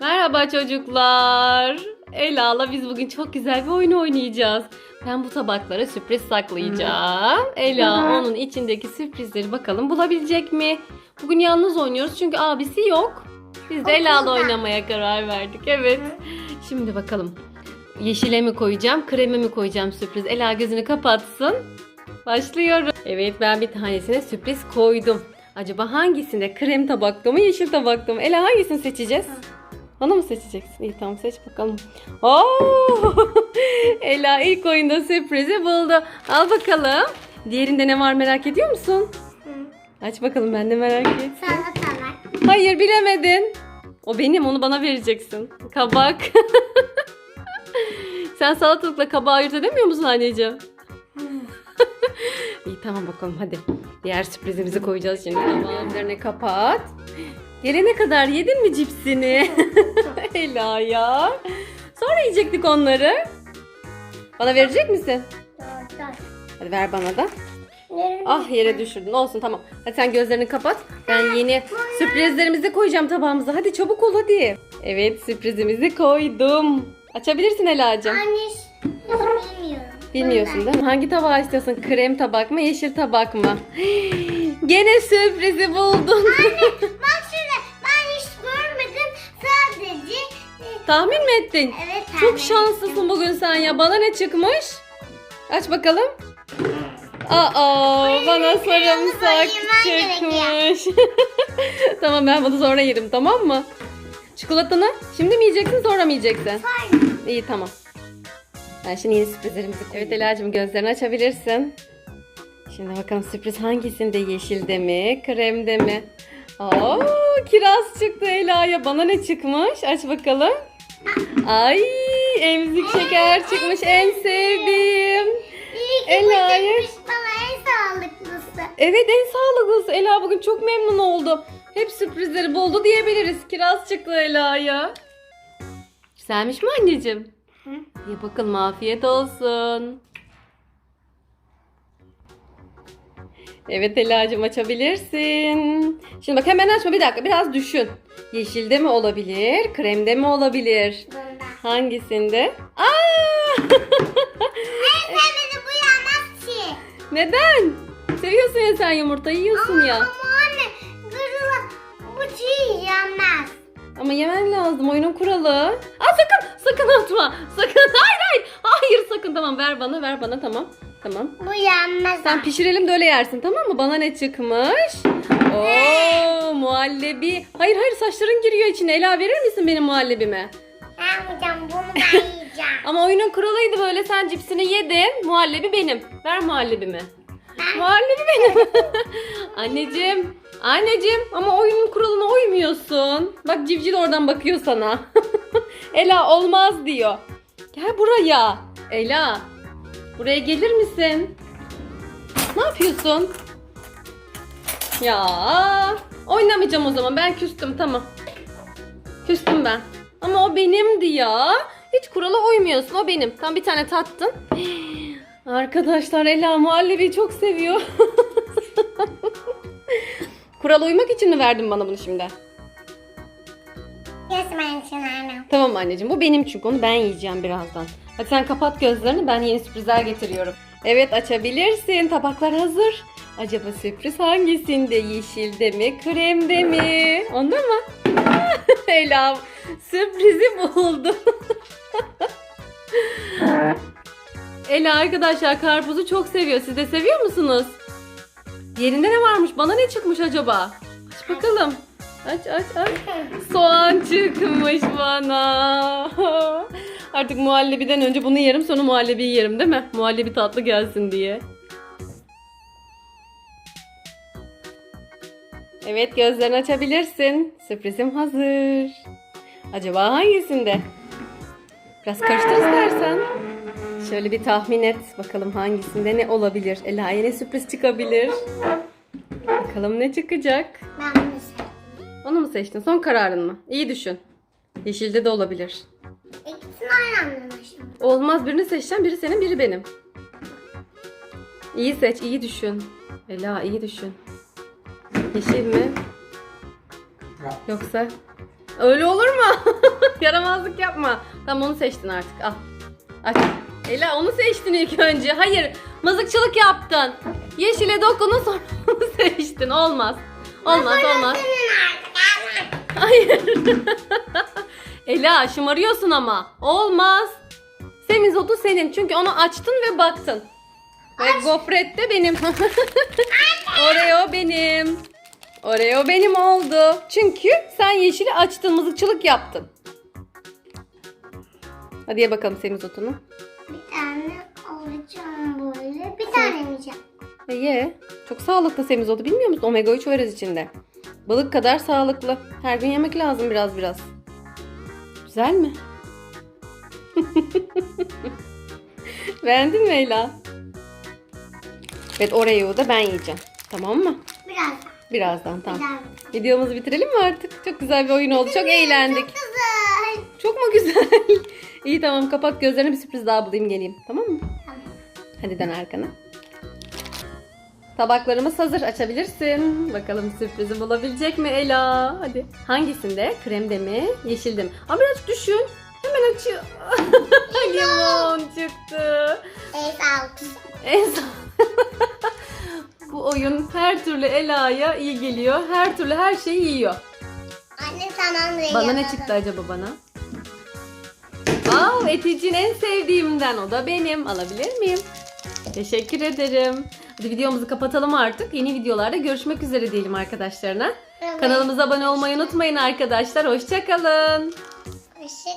Merhaba çocuklar. Ela'la biz bugün çok güzel bir oyun oynayacağız. Ben bu tabaklara sürpriz saklayacağım. Ela onun içindeki sürprizleri bakalım bulabilecek mi? Bugün yalnız oynuyoruz çünkü abisi yok. Biz de Ela'la oynamaya karar verdik. Evet. Şimdi bakalım. Yeşile mi koyacağım, kreme mi koyacağım sürpriz? Ela gözünü kapatsın. Başlıyorum. Evet ben bir tanesine sürpriz koydum. Acaba hangisinde? Krem tabakta mı, yeşil tabakta mı? Ela hangisini seçeceğiz? Bana mı seçeceksin? İyi tamam seç bakalım. Oo! Ela ilk oyunda sürprizi buldu. Al bakalım. Diğerinde ne var merak ediyor musun? Aç bakalım ben de merak ettim. Salatalar. Hayır bilemedin. O benim onu bana vereceksin. Kabak. Sen salatalıkla kabağı ayırt edemiyor musun anneciğim? İyi tamam bakalım hadi. Diğer sürprizimizi koyacağız şimdi. Tamam. Üzerine kapat. Gelene kadar yedin mi cipsini? Ela ya. Sonra yiyecektik onları. Bana verecek misin? Hadi ver bana da. Ah yere düşürdün. Olsun tamam. Hadi sen gözlerini kapat. Ben yeni sürprizlerimizi koyacağım tabağımıza. Hadi çabuk ol hadi. Evet sürprizimizi koydum. Açabilirsin Ela'cığım. Anne bilmiyorum. Bilmiyorsun değil mi? Hangi tabağı istiyorsun? Krem tabak mı, yeşil tabak mı? Gene sürprizi buldun. Bak Tahmin mi ettin? evet Çok anne. şanslısın bugün sen ya. Bana ne çıkmış? Aç bakalım. Aa, bana sarımsak çıkmış. tamam ben bunu sonra yerim tamam mı? Çikolatanı şimdi mi yiyeceksin sonra mı yiyeceksin? Sonra. İyi tamam. Ben şimdi yeni sürprizlerimizi koyayım. Evet Ela'cığım gözlerini açabilirsin. Şimdi bakalım sürpriz hangisinde? Yeşilde mi? Kremde mi? Aa, kiraz çıktı Ela'ya. Bana ne çıkmış? Aç bakalım. Ay emzik şeker çıkmış. En sevdiğim. Ela'ya. bana en sağlıklısı. Evet en sağlıklısı. Ela bugün çok memnun oldu. Hep sürprizleri buldu diyebiliriz. Kiraz çıktı Ela'ya. Güzelmiş mi anneciğim? Hı. İyi bakalım afiyet olsun. Evet Ela'cığım açabilirsin. Şimdi bak hemen açma bir dakika biraz düşün. Yeşilde mi olabilir? Kremde mi olabilir? Bunda. Hangisinde? Aa! En sevmedi bu ki. Neden? Seviyorsun ya sen yumurta yiyorsun ya. Ama anne kırıla bu çiğ yenmez. Ama yemen lazım oyunun kuralı. Aa sakın sakın atma. Sakın hayır hayır. Hayır sakın tamam ver bana ver bana tamam. Tamam. Bu yenmez. Sen pişirelim de öyle yersin tamam mı? Bana ne çıkmış? Oo muhallebi. Hayır hayır saçların giriyor içine. Ela verir misin benim muhallebime? Ben hocam bunu ben yiyeceğim. Ama oyunun kuralıydı böyle sen cipsini yedin. Muhallebi benim. Ver muhallebimi. Muhallebi benim. anneciğim. Anneciğim ama oyunun kuralına uymuyorsun. Bak civciv oradan bakıyor sana. Ela olmaz diyor. Gel buraya. Ela. Buraya gelir misin? Ne yapıyorsun? Ya oynamayacağım o zaman. Ben küstüm tamam. Küstüm ben. Ama o benimdi ya. Hiç kurala uymuyorsun. O benim. Tam bir tane tattın. Arkadaşlar Ela muhallebiyi çok seviyor. Kurala uymak için mi verdin bana bunu şimdi? Tamam anneciğim bu benim çünkü onu ben yiyeceğim birazdan. Hadi sen kapat gözlerini ben yeni sürprizler getiriyorum. Evet açabilirsin tabaklar hazır. Acaba sürpriz hangisinde? Yeşilde mi? Kremde mi? Onda mı? Ela sürprizi buldu. Ela arkadaşlar karpuzu çok seviyor. Siz de seviyor musunuz? Yerinde ne varmış? Bana ne çıkmış acaba? Aç bakalım. Aç aç aç. Soğan çıkmış bana. Artık muhallebiden önce bunu yerim sonra muhallebiyi yerim değil mi? Muhallebi tatlı gelsin diye. Evet gözlerini açabilirsin. Sürprizim hazır. Acaba hangisinde? Biraz karıştır istersen. Şöyle bir tahmin et. Bakalım hangisinde ne olabilir? Ela'ya ne sürpriz çıkabilir? Bakalım ne çıkacak? Ben seviyorum. Onu mu seçtin? Son kararın mı? İyi düşün. Yeşilde de olabilir. İkisini aynı anda şimdi? Olmaz birini seçeceğim. Biri senin biri benim. İyi seç, iyi düşün. Ela iyi düşün. Yeşil mi? Yoksa Öyle olur mu? Yaramazlık yapma. Tamam onu seçtin artık. Al. Aç. Ela onu seçtin ilk önce. Hayır. Mızıkçılık yaptın. Yeşile dokunun sonra onu seçtin. Olmaz. Olmaz olmaz. Hayır. Ela şımarıyorsun ama. Olmaz. Semizotu senin. Çünkü onu açtın ve baktın. Ve gofret de benim. Oreo benim. Oreo benim oldu. Çünkü sen yeşili açtın, mızıkçılık yaptın. Hadi ye bakalım semizotunu. Bir tane alacağım böyle. Bir tane yiyeceğim. E ye. Çok sağlıklı semizotu bilmiyor musun? Omega 3 var içinde. Balık kadar sağlıklı. Her gün yemek lazım biraz biraz. Güzel mi? Beğendin mi Ela? Evet Oreo'yu da ben yiyeceğim. Tamam mı? Biraz. Birazdan tamam. Biraz. Videomuzu bitirelim mi artık? Çok güzel bir oyun oldu. Çok eğlendik. Çok güzel. Çok mu güzel? İyi tamam kapat gözlerini bir sürpriz daha bulayım geleyim. Tamam mı? Tamam. Hadi dön arkana. Tabaklarımız hazır. Açabilirsin. Bakalım sürprizi bulabilecek mi Ela? Hadi. Hangisinde? Kremde mi? Yeşilde mi? Ama biraz düşün. Hemen açıyor. Limon çıktı. Evet altı. En. Bu oyun her türlü Ela'ya iyi geliyor. Her türlü her şeyi yiyor. Anne tamam da Bana ne çıktı acaba bana? Aa, Eticin en sevdiğimden o da benim. Alabilir miyim? Teşekkür ederim. Videomuzu kapatalım artık. Yeni videolarda görüşmek üzere diyelim arkadaşlarına. Evet. Kanalımıza abone olmayı unutmayın arkadaşlar. Hoşçakalın. Hoşça